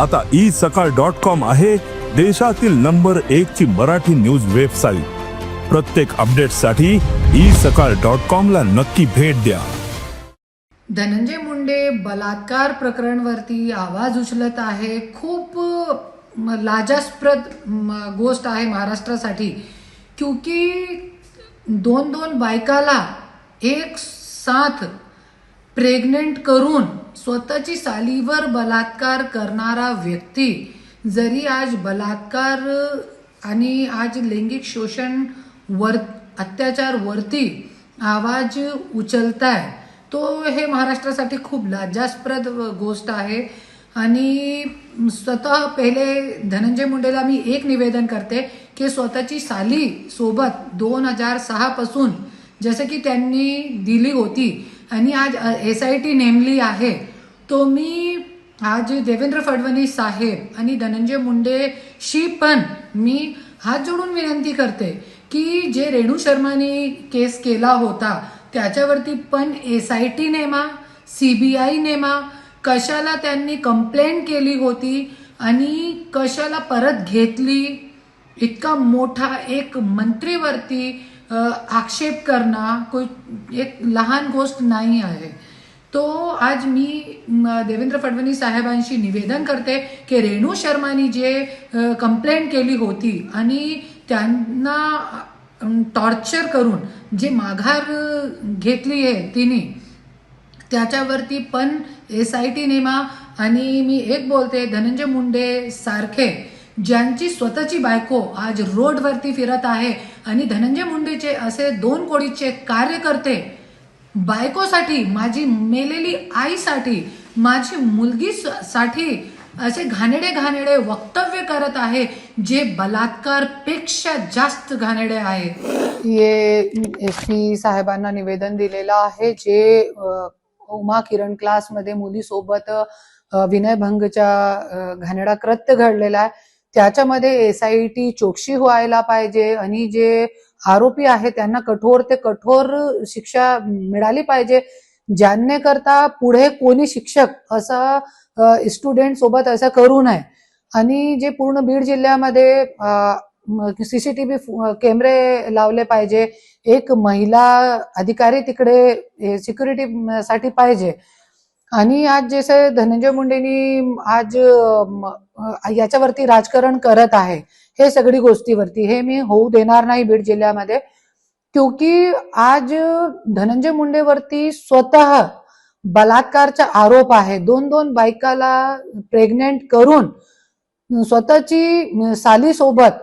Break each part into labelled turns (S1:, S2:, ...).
S1: आता ई सकाळ dot com आहे देशातील नंबर एक ची मराठी न्यूज वेबसाईट. प्रत्येक अपडेटसाठी ई सकाळ डॉट कॉम ला नक्की भेट द्या.
S2: धनंजय मुंडे बलात्कार प्रकरणवरती आवाज उचलत आहे. खूप लाजास्प्रद म, गोष्ट आहे महाराष्ट्रासाठी. क्योंकि दोन दोन बायकाला एक साथ प्रेग्नेंट करून स्वतःची सालीवर बलात्कार करणारा व्यक्ती जरी आज बलात्कार आणि आज लैंगिक शोषण वर अत्याचार वरती आवाज उचलताय तो हे महाराष्ट्रासाठी खूप लाजास्प्रद गोष्ट आहे. आणि स्वतः पहिले धनंजय मुंडेला मी एक निवेदन करते की स्वतःची साली सोबत दोन हजार सहापासून जसं की त्यांनी दिली होती आणि आज एस आय टी नेमली आहे. तो मी आज देवेंद्र फडणवीस साहेब आणि धनंजय मुंडेशी पण मी हात जोडून विनंती करते की जे रेणू शर्मानी केस केला होता त्याच्यावरती पण एस आय टी नेमा सी बी आय नेमा कशाला त्यांनी कंप्लेंट केली होती आणि कशाला परत घेतली? इतका मोठा एक मंत्रीवरती आक्षेप करणं कोई एक लहान गोष्ट नाही आहे. तो आज मी देवेंद्र फडणवीस साहेबांशी निवेदन करते की रेणू शर्मानी जे कंप्लेंट केली होती आणि त्यांना टॉर्चर करून जे माघार घेतली आहे तिने त्याच्यावरती पण एस आय टी नेमा आणि मी एक बोलते धनंजय मुंडे सारखे ज्यांची स्वतःची बायको आज रोडवरती फिरत आहे आणि धनंजय मुंडेचे असे दोन कोडीचे कार्यकर्ते बायकोसाठी माझी मेलेली आईसाठी माझी मुलगी साठी असे घाणेडे घाणेडे वक्तव्य करत आहे जे बलात्कारपेक्षा जास्त घाणेडे आहे. ये एस पी साहेबांना निवेदन दिलेलं आहे जे उमा किरण क्लासमध्ये मुलीसोबत विनयभंगच्या घाणेडा कृत्य घडलेला आहे. त्याच्यामध्ये एस आय टी चोक्षी व्हायला पाहिजे आणि जे आरोपी आहे त्यांना कठोर ते कठोर शिक्षा मिळाली पाहिजे. ज्यांने करता पुढे कोणी शिक्षक असा स्टुडंट सोबत असं करू नये. आणि जे पूर्ण बीड जिल्ह्यामध्ये सीसीटीव्ही कॅमेरे लावले पाहिजे. एक महिला अधिकारी तिकडे सिक्युरिटी साठी पाहिजे. आणि आज जसे धनंजय मुंडेनी आज याच्यावरती राजकारण करत आहे हे सगळी गोष्टीवरती हे मी होऊ देणार नाही बीड जिल्ह्यामध्ये क्योंकि आज धनंजय मुंडेवरती स्वतः बलात्कारचा आरोप आहे. दोन दोन बायकाला प्रेग्नेंट करून स्वतःची सालीसोबत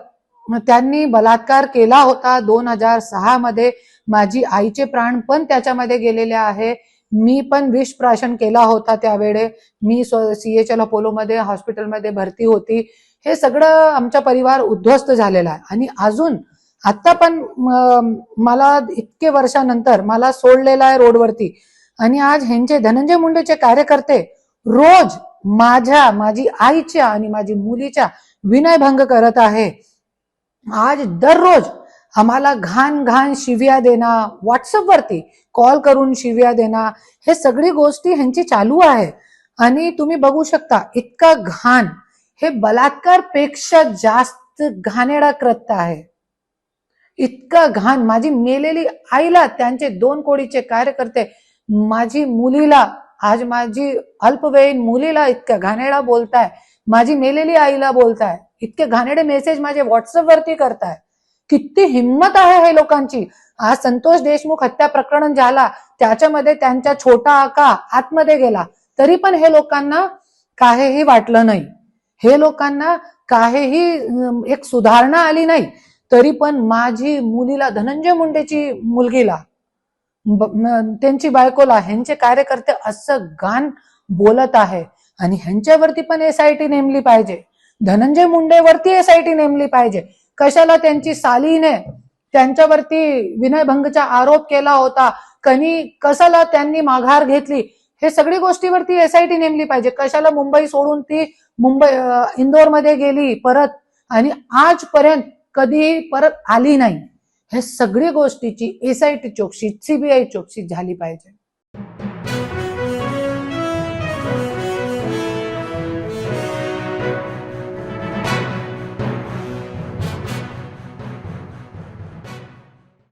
S2: त्यांनी बलात्कार केला होता. दोन हजार सहा मध्ये माझी आईचे प्राण पण त्याच्यामध्ये गेलेले आहे. मी पण विष प्राशन केला होता त्यावेळे. मी सीएचएल अपोलोमध्ये हॉस्पिटलमध्ये भरती होती. हे सगळं आमचा परिवार उद्ध्वस्त झालेला आहे. आणि अजून आता पण मला इतके वर्षानंतर मला सोडलेलं आहे रोडवरती. आणि आज ह्यांचे धनंजय मुंडेचे कार्यकर्ते रोज माझ्या माझी आईच्या आणि माझी मुलीच्या विनयभंग करत आहे. आज दररोज आम्हाला घाण घाण शिव्या देणं व्हॉट्सअपवरती कॉल करून शिव्या देणं हे सगळी गोष्टी ह्यांची चालू आहे. आणि तुम्ही बघू शकता इतका घाण. हे बलात्कारपेक्षा जास्त घाणेडा कृत्य आहे. इतका घाण. माझी मेलेली आईला त्यांचे दोन कोडीचे कार्यकर्ते माझी मुलीला आज माझी अल्पवयीन मुलीला इतक्या घाणेडा बोलताय. माझी मेलेली आईला बोलताय. इतके घाणेडे मेसेज माझे व्हॉट्सअपवरती करताय. किती हिंमत आहे हे लोकांची. आज संतोष देशमुख हत्या प्रकरण झाला त्याच्यामध्ये त्यांचा छोटा आका आतमध्ये गेला. तरी पण हे लोकांना काहीही वाटलं नाही. हे लोकांना काहीही एक सुधारणा आली नाही. तरी पण माझी मुलीला धनंजय मुंडेची मुलगीला त्यांची बायकोला ह्यांचे कार्यकर्ते असं गाण बोलत आहे. आणि ह्यांच्यावरती पण एस आय टी नेमली पाहिजे. धनंजय मुंडेवरती एस आय टी नेमली पाहिजे. कशाला त्यांची सालीने त्यांच्यावरती विनयभंगचा आरोप केला होता? कनी कशाला त्यांनी माघार घेतली? हे सगळी गोष्टीवरती एस आय टी नेमली पाहिजे. कशाला मुंबई सोडून ती मुंबई इंदोरमध्ये गेली परत? आणि आजपर्यंत कधीही परत आली नाही? हे सगळी गोष्टीची एस आय टी चौकशी सीबीआय चौकशी झाली पाहिजे.